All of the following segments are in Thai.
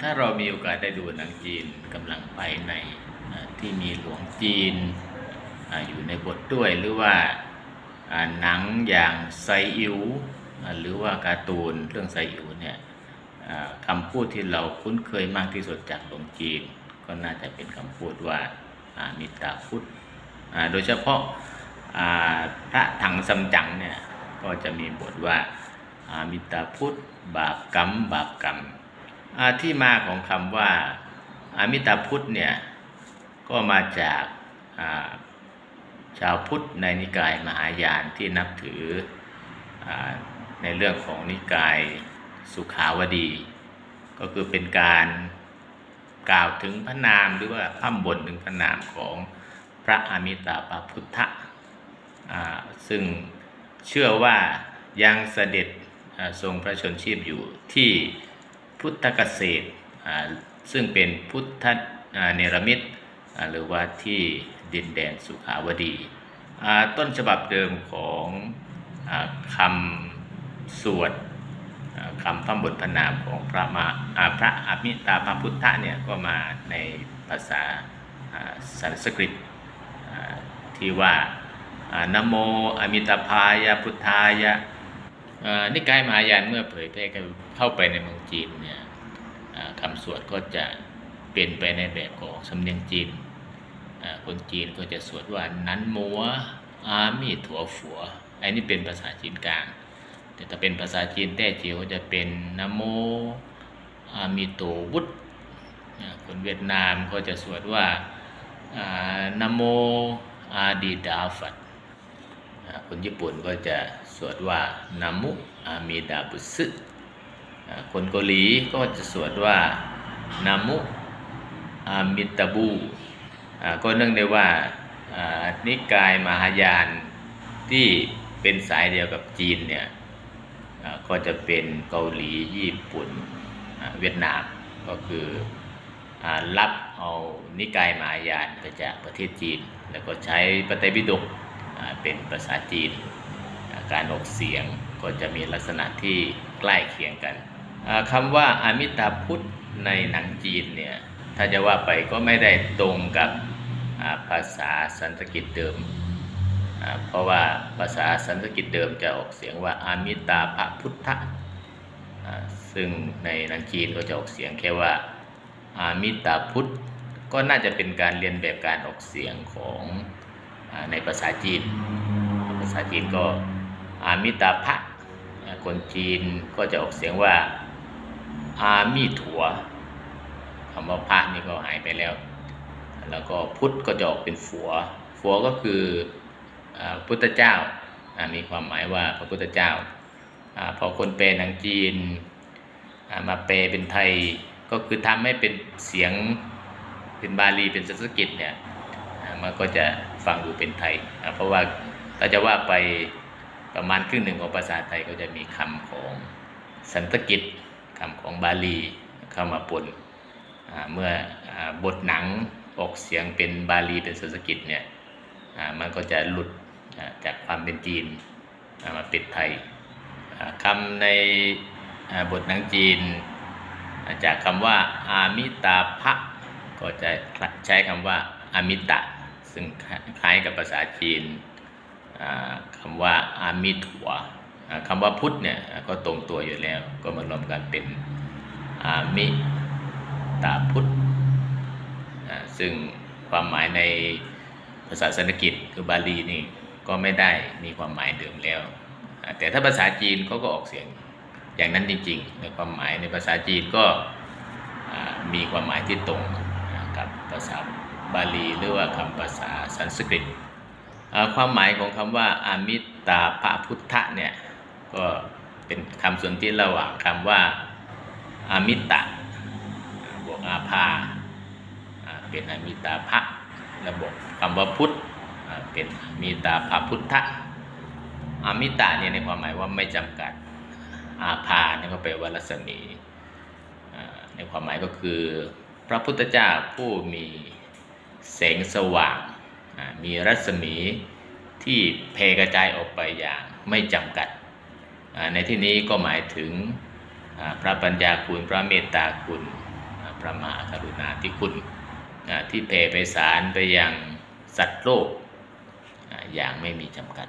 ถ้าเรามีโอกาสได้ดูหนังจีนกำลังไปในที่มีหลวงจีนออยู่ในบทด้วยหรือว่าหนังอย่างไซอิ๋วหรือว่าการ์ตูนเรื่องไซอิ๋วเนี่ยคำพูดที่เราคุ้นเคยมากที่สุดจากหลวงจีน ก็น่าจะเป็นคำพูดว่ามิตาพุทธโดยเฉพาะพระถังซัมจั๋งเนี่ยก็จะมีบทว่ามิตาพุทธบาปกรรมบาปกรรม ที่มาของคำว่าอามิตาพุทธเนี่ยก็มาจากาชาวพุทธในนิกายมหายานที่นับถืออในเรื่องของนิกายสุขาวดี ก็คือเป็นการกล่าวถึงพระนามหรือว่าพ่ำบนถึงพระนามของพระอมิตาภพุทธะซึ่งเชื่อว่ายังเสด็จทรงพระชนชีพอยู่ที่ พุทธเกษตรซึ่งเป็นพุทธเนรมิตหรือว่าที่ดินแดนสุขาวดี ต้นฉบับเดิมของอคำสวดคำพระบทพนามของพระมาพระอมิตาภพุทธะเนี่ยก็มาในภาษาสันสกฤตที่ว่านโมอมิตาพายะพุทธายะ นิกายมหายานเมื่อเผยแพร่เข้าไปในเมืองจีนเนี่ยคำสวดก็จะเป็นไปในแบบของสำเนียงจีน คนจีนก็จะสวดว่านั้นมัวอามีถั่วฝัวอันนี้เป็นภาษาจีนกลาง แต่ถ้าเป็นภาษาจีนแต้จิ๋วก็จะเป็นนโมอามีโตวุฒคนเวียดนามก็จะสวดว่านโมอาดีดาฟัด คนญี่ปุ่นก็จะสวดว่านามุอามิดาบุสึคนเกาหลีก็จะสวดว่านามุอามิตาบูก็เนื่องในว่านิกายมหายานที่เป็นสายเดียวกับจีนเนี่ยก็จะเป็นเกาหลีญี่ปุ่นเวียดนามก็คืออรับเอานิกายมหายานไปจากประเทศจีน แล้วก็ใช้ปไตยปิฎกอ่า เป็นภาษาจีน การออกเสียงก็จะมีลักษณะที่ใกล้เคียงกันอ่าคำว่าอามิตาพุทธในหนังจีนเนี่ยถ้าจะว่าไปก็ไม่ได้ตรงกับภาษาสันสกฤตเดิม เพราะว่าภาษาสันสกฤตเดิมจะออกเสียงว่าอามิตาภพุทธะซึ่งในหนังจีนก็จะออกเสียงแค่ว่าอามิตาพุทธก็น่าจะเป็นการเรียนแบบการออกเสียงของ ในภาษาจีน ภาษาจีนก็อามิตาภะคนจีนก็จะออกเสียงว่าอามิถัวคำว่าพระนี่ก็หายไปแล้ว แล้วก็พุทธก็จะออกเป็นฝัว ฝัวก็คืออพุทธเจ้า มีความหมายว่าพระพุทธเจ้าอพอคนแปลหนังจีนมาแปลเป็นไทยก็คือทำให้เป็นเสียงเป็นบาลีเป็นสันสกฤตเนี่ย มันก็จะฟังดูเป็นไทย เพราะว่าถ้าจะว่าไปประมาณครึ่งหนึ่งของภาษาไทยก็จะมีคำของสันสกฤตคำของบาลีเข้ามาปนเมื่อบทหนังออกเสียงเป็นบาลีเป็นสันสกฤตเนี่ยมันก็จะหลุดจากความเป็นจีนมาเป็นไทยอ่าคำในบทหนังจีน จากคำว่าอามิตาภะก็จะใช้คำว่าอามิตะ ซึ่งคล้ายกับภาษาจีนอ่าคำว่าอามิถัวอ่าคำว่าพุทธเนี่ยก็ตรงตัวอยู่แล้วก็มารวมกันเป็นอามิตาพุทธซึ่งความหมายในภาษาสันสกฤตคือบาลีนี่ก็ไม่ได้มีความหมายเดิมแล้ว แต่ถ้าภาษาจีนเขาก็ออกเสียงอย่างนั้นจริงๆ ในความหมายในภาษาจีนก็มีความหมายที่ตรงกับภาษา บาลีหรือว่าคำภาษาสันสกฤต ความหมายของคำว่าอามิตาภพุทธะเนี่ยก็เป็นคำส่วนที่ระหว่างคำว่าอามิตะอ่าบวกอาภาเป็นอามิตาภะระบบคำว่าพุทธเป็นอามิตาภพุทธะอามิตะเนี่ยในความหมายว่าไม่จำกัดอาภาเนี่ยก็แปลว่ารัศมีในความหมายก็คือ พระพุทธเจ้าผู้มี แสงสว่าง มีรัศมีที่แผ่กระจายออกไปอย่างไม่จำกัด ในที่นี้ก็หมายถึงพระปัญญาคุณ พระเมตตาคุณ พระมหากรุณาธิคุณที่แผ่ไพศาลไปยังสัตว์โลกอย่างไม่มีจำกัด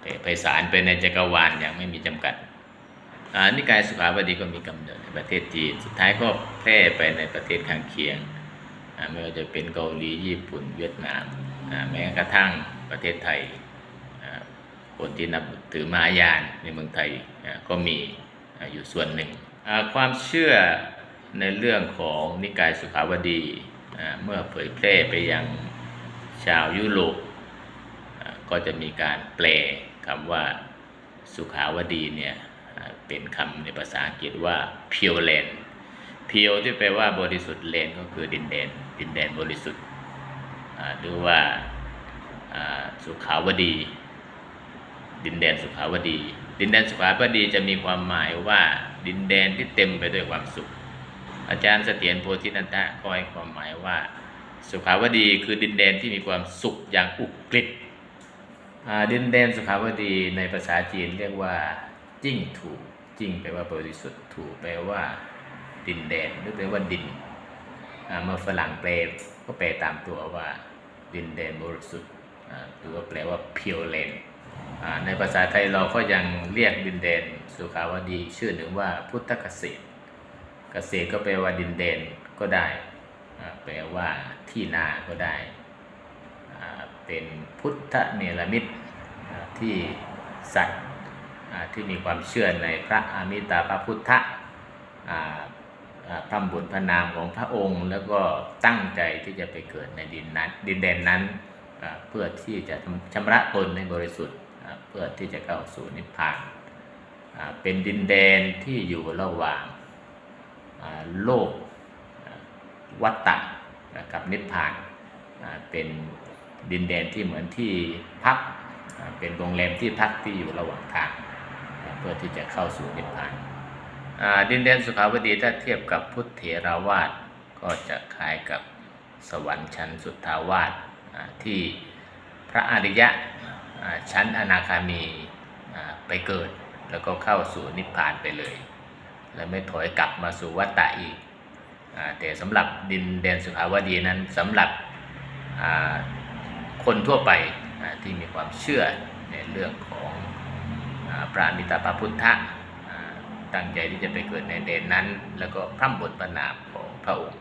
แผ่ไพศาลไปในจักรวาลอย่างไม่มีจำกัดอ่านิกายสุขาวดีก็มีกำเนิดในประเทศจีน สุดท้ายก็แพร่ไปในประเทศข้างเคียง ไม่ว่าจะเป็นเกาหลีญี่ปุ่นเวียดนามแม้กระทั่งประเทศไทยคนที่นับถือมหายานในเมืองไทยก็มีอยู่ส่วนหนึ่ง ความเชื่อในเรื่องของนิกายสุขาวดีเมื่อเผยแพร่ไปยังชาวยุโรปก็จะมีการแปลคำว่าสุขาวดีเนี่ยเป็นคำในภาษาอังกฤษว่า pure land เพียวที่แปลว่าบริสุทธิ์เลนก็คือดินแดน ดินแดนบริสุทธิ์หรือว่าสุขาวดี ดินแดนสุขาวดี ดินแดนสุขาวดีจะมีความหมายว่าดินแดนที่เต็มไปด้วยความสุข อาจารย์เสถียรโพธินันทะก็ให้ความหมายว่า สุขาวดีคือดินแดนที่มีความสุขอย่างอุกฤษดินแดนสุขาวดีในภาษาจีนเรียกว่าจิ้งถูจิ้งแปลว่าบริสุทธิ์ถูแปลว่า ดินแดนหรือแปลว่าดินเมื่อฝรั่งแปลก็แปลตามตัวว่าดินแดนบริสุทธิ์หรือว่าแปลว่า pure land ในภาษาไทยเราก็ยังเรียกดินแดนสุขาวดี ชื่อหนึ่งว่าพุทธเกษตร เกษตรก็แปลว่าดินแดนก็ได้ แปลว่าที่นาก็ได้ เป็นพุทธเนรมิตที่สัตว์ที่มีความเชื่อในพระอามิตาภพุทธ พระบุญพระนามของพระองค์ แล้วก็ตั้งใจที่จะไปเกิดในดินนั้นดินแดนนั้นเพื่อที่จะชำระตนในบริสุทธิ์เพื่อที่จะเข้าสู่นิพพานเป็นดินแดนที่อยู่ระหว่างโลกวัตตะกับนิพพานเป็นดินแดนที่เหมือนที่พักเป็นโรงแรมที่พักที่อยู่ระหว่างทาง เพื่อที่จะเข้าสู่นิพพาน ดินแดนสุขาวดีถ้าเทียบกับพุทธเถราวาสก็จะคล้ายกับสวรรค์ชั้นสุทธาวาสที่พระอริยะชั้นอนาคามีไปเกิด แล้วก็เข้าสู่นิพพานไปเลย และไม่ถอยกลับมาสู่วัฏฏะอีกอแต่สำหรับดินแดนสุขาวดีนั้นสำหรับคนทั่วไปที่มีความเชื่อในเรื่องของอพระมิตราภพุทธะ ตั้งใจที่จะไปเกิดในแดนนั้น แล้วก็พร่ำบทประนามของพระองค์